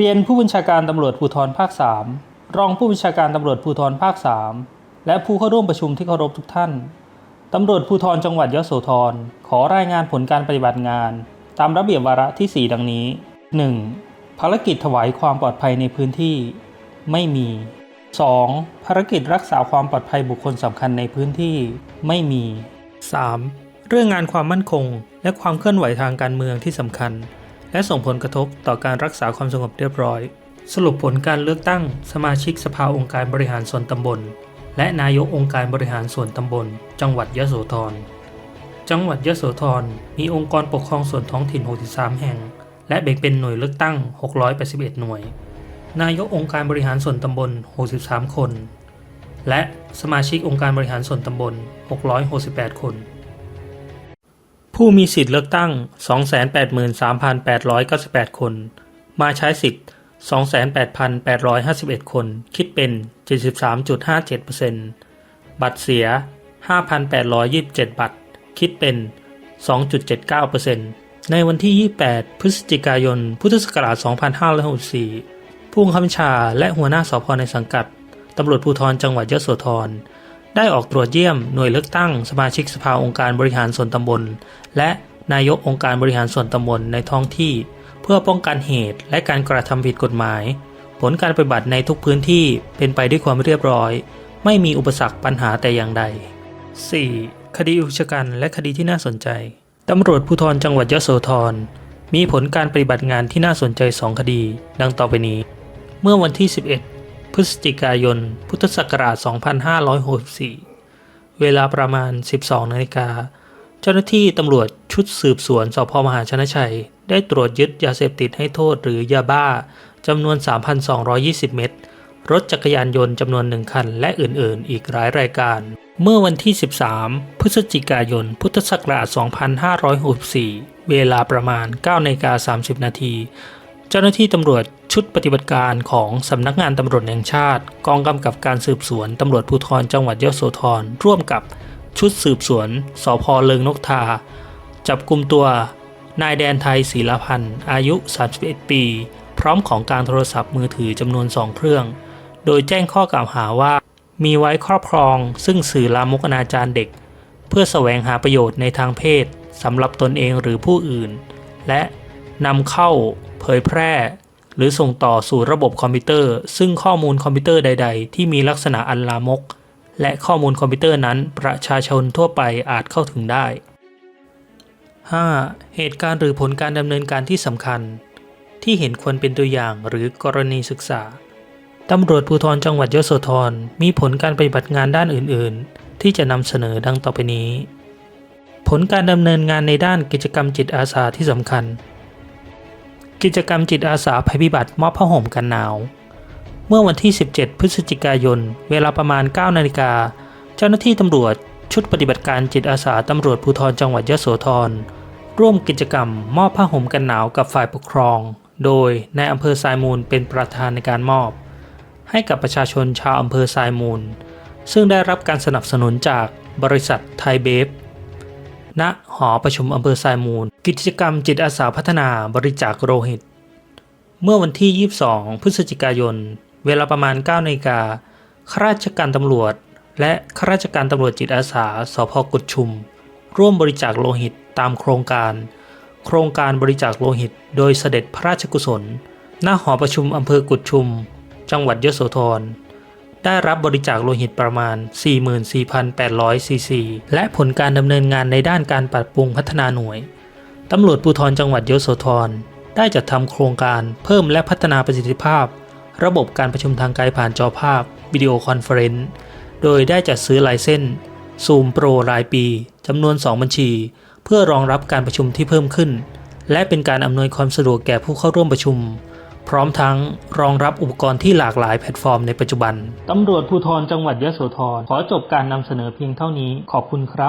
เรียนผู้บัญชาการตำรวจภูธรภาค 3 รองผู้บัญชาการตำรวจภูธรภาค 3 และผู้เข้าร่วมประชุมที่เคารพทุกท่านตำรวจภูธรจังหวัดยโสธรขอรายงานผลการปฏิบัติงาน ตามระเบียบวาระที่ 4 ดังนี้ 1. ภารกิจถวายความปลอดภัยในพื้นที่ ไม่มี 2. ภารกิจรักษาความปลอดภัยบุคคลสำคัญในพื้นที่ ไม่มี 3. เรื่องงานความมั่นคง และความเคลื่อนไหวทางการเมืองที่สำคัญ และส่งผลกระทบต่อการรักษาความสงบเรียบร้อย สรุปผลการเลือกตั้งสมาชิกสภาองค์การบริหารส่วนตำบล และนายกองค์การบริหารส่วนตำบล จังหวัดยโสธร จังหวัดยโสธรมีองค์กรปกครองส่วนท้องถิ่น 63 แห่ง และแบ่งเป็นหน่วยเลือกตั้ง 681 หน่วย นายกองค์การบริหารส่วนตำบล 63 คน และสมาชิกองค์การบริหารส่วนตำบล 668 คน ผู้มีสิทธิ์เลือกตั้ง 283,898 คน มาใช้สิทธิ์ 28,851 คน คิดเป็น 73.57%บัตรเสีย 5,827 บัตร คิดเป็น 2.79%ในวันที่ 28 พฤศจิกายน พุทธศักราช 2564 ผู้บังคับบัญชาและหัวหน้าสพในสังกัด ตำรวจภูธรจังหวัดยโสธร ได้ออกตรวจเยี่ยมหน่วยเลือกตั้งสมาชิกสภาองค์การบริหารส่วนตำบล และนายกองค์การบริหารส่วนตำบลในท้องที่ เพื่อป้องกันเหตุและการกระทำผิดกฎหมาย ผลการปฏิบัติในทุกพื้นที่เป็นไปด้วยความเรียบร้อย ไม่มีอุปสรรคปัญหาแต่อย่างใด 4. คดีอุกชะกันและคดีที่น่าสนใจตำรวจภูธรจังหวัดยโสธรมีผลการปฏิบัติงานที่น่าสนใจ 2 คดี ดังต่อไปนี้ เมื่อวันที่ 11 ฤศจิกายน พุทธศักราช 2564 เวลาประมาณ 12 นาฬิกา เจ้าหน้าที่ตำรวจชุดสืบสวนสพมหาชนะชัย ได้ตรวจยึดยาเสพติดให้โทษหรือยาบ้าจำนวน 3,220 เม็ด รถจักรยานยนต์จำนวนหนึ่งคัน และอื่น ๆ อีกหลายรายการ เมื่อวันที่ 13 พฤศจิกายน พุทธศักราช 2564 เวลาประมาณ9นาฬิกา30 นาที เจ้าหน้าที่ตำรวจ ชุดปฏิบัติการของสำนักงานตำรวจแห่งชาติ กองกำกับการสืบสวนตำรวจภูธรจังหวัดยโสธรร่วมกับชุดสืบสวนสพเลิงนกทา จับกลุ่มตัวนายแดนไทยศีลพันธ์อายุ 31 ปี พร้อมของกลารโทรศัพท์มือถือจำนวน 2 เครื่อง โดยแจ้งข้อกล่าวหาว่า มีไว้ครอบครอง ซึ่งสื่อลามกอนาจารเด็ก เพื่อแสวงหาประโยชน์ในทางเพศสำหรับตนเองหรือผู้อื่น และนำเข้า เผยแพร่ หรือส่งต่อสู่ระบบคอมพิวเตอร์ ซึ่งข้อมูลคอมพิวเตอร์ใด ๆ ที่มีลักษณะอันลามก และข้อมูลคอมพิวเตอร์นั้นประชาชนทั่วไปอาจเข้าถึงได้ 5. เหตุการณ์หรือผลการดำเนินการที่สำคัญ ที่เห็นควรเป็นตัวอย่างหรือกรณีศึกษาตำรวจภูธรจังหวัดยโสธรมีผลการปฏิบัติงานด้านอื่น ๆ ที่จะนำเสนอดังต่อไปนี้ ผลการดำเนินงานในด้านกิจกรรมจิตอาสาที่สำคัญ กิจกรรมจิตอาสาภัยพิบัติมอบผ้าห่มกันหนาว เมื่อวันที่ 17 พฤศจิกายน เวลาประมาณ 9 นาฬิกา เจ้าหน้าที่ตำรวจชุดปฏิบัติการจิตอาสาตำรวจภูธรจังหวัดยโสธร ร่วมกิจกรรมมอบผ้าห่มกันหนาวกับฝ่ายปกครอง โดยนายอำเภอทรายมูลเป็นประธานในการมอบ ให้กับประชาชนชาวอำเภอทรายมูล ซึ่งได้รับการสนับสนุนจากบริษัทไทยเบฟ ณหอประชุมอำเภอทรายมูล กิจกรรมจิตอาสาพัฒนาบริจาคโลหิต เมื่อวันที่ 22 พฤศจิกายน เวลาประมาณ9นาฬิกาข้าราชการตำรวจ และข้าราชการตำรวจจิตอาสาสพกุดชุม ร่วมบริจาคโลหิตตามโครงการ โครงการบริจาคโลหิต โดยเสด็จพระราชกุศลณหอประชุมอำเภอกุดชุม จังหวัดยโสธร ได้รับบริจาคโลหิตประมาณ 44,800 ซีซี และผลการดำเนินงานในด้านการปรับปรุงพัฒนาหน่วย ตำรวจภูธรจังหวัดยโสธร ได้จัดทำโครงการเพิ่มและพัฒนาประสิทธิภาพ ระบบการประชุมทางไกลผ่านจอภาพวิดีโอคอนเฟอเรนซ์ โดยได้จัดซื้อลายเส้นซูมโปรรายปีจำนวน 2 บัญชี เพื่อรองรับการประชุมที่เพิ่มขึ้น และเป็นการอำนวยความสะดวกแก่ผู้เข้าร่วมประชุม พร้อมทั้งรองรับอุปกรณ์ที่หลากหลายแพลตฟอร์มในปัจจุบันตำรวจภูธรจังหวัดยะโสธรขอจบการนำเสนอเพียงเท่านี้ขอบคุณครับ